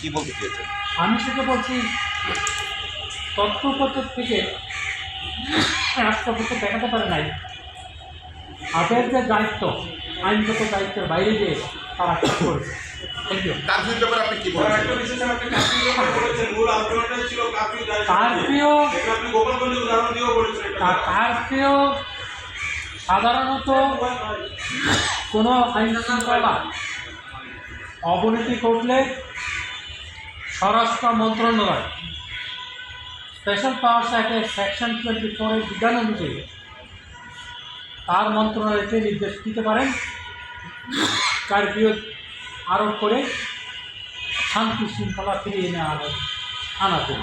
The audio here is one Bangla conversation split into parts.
কি বলতে চেয়েছেন? আমি সেটা বলছি তথ্যপত্র থেকে রাষ্ট্রপতি দেখাতে পারে নাই। তাদের যে দায়িত্ব আইনগত দায়িত্বের বাইরে গিয়ে তারা কাজ করেছে কি কারফিউ তা সাধারণত কোনো আইন শৃঙ্খলা অবনতি ঘটলে স্বরাষ্ট্র মন্ত্রণালয়। স্পেশাল পাওয়ার অ্যাক্টের সেকশন টোয়েন্টি ফোরের বিধান অনুযায়ী তার মন্ত্রণালয়কে নির্দেশ দিতে পারেন, কারফিউ আরোপ করে শান্তি শৃঙ্খলা ফিরিয়ে এনে আনা আনাতে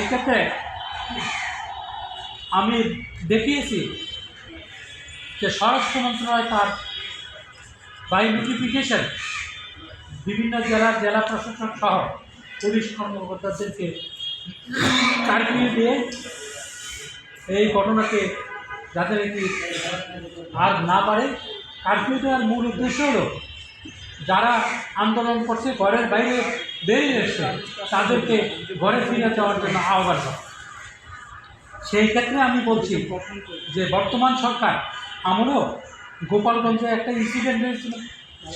এক্ষেত্রে আমি দেখিয়েছি যে স্বরাষ্ট্র মন্ত্রণালয় তার বাই নোটিফিকেশন বিভিন্ন জেলার জেলা প্রশাসক সহ পুলিশ কর্মকর্তাদেরকে কারফিউ দিয়ে এই ঘটনাকে যাতে এটি আর না পারে, কারফিউ দেওয়ার মূল উদ্দেশ্য হলো, যারা আন্দোলন করছে, ঘরের বাইরে বেরিয়ে এসছে, তাদেরকে ঘরে ফিরে যাওয়ার জন্য আহ্বান করা। সেই ক্ষেত্রে আমি বলছি যে বর্তমান সরকার আমরাও গোপালগঞ্জে একটা ইনসিডেন্ট হয়েছিল।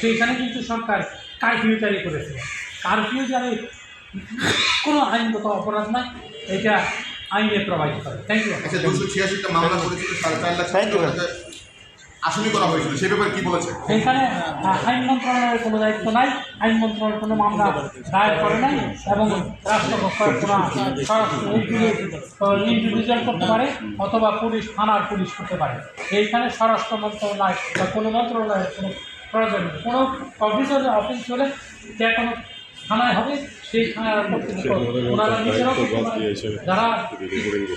সেইখানে কিন্তু সরকার কারফিউ জারি করেছে। কারফিউ জারি কোনো আইনগত অপরাধ নয় এটা আইনে প্রভাবিত করে থ্যাংক ইউ আচ্ছা দুশো ছিয়াশিটা মামলা করেছিল সাড়ে চার লাখ you. আসামি করা হয়েছিল সে ব্যাপারে কি বলেছে? এখানে আইন মন্ত্রণালয়ের কোনো দায়িত্ব নাই আইন মন্ত্রণালয় কোনো মামলা দায়ের করে নাই এবং রাষ্ট্রপক্ষের কোনো ইন্ডিভিজুয়াল করতে পারে অথবা পুলিশ থানার পুলিশ করতে পারে। এইখানে স্বরাষ্ট্র মন্ত্রণালয় বা কোনো মন্ত্রণালয়ের কোনো প্রয়োজন কোনো অফিসার অফিস হলে যে কোনো থানায় হবে সেই থানায় ওনারা নিজেরাও যারা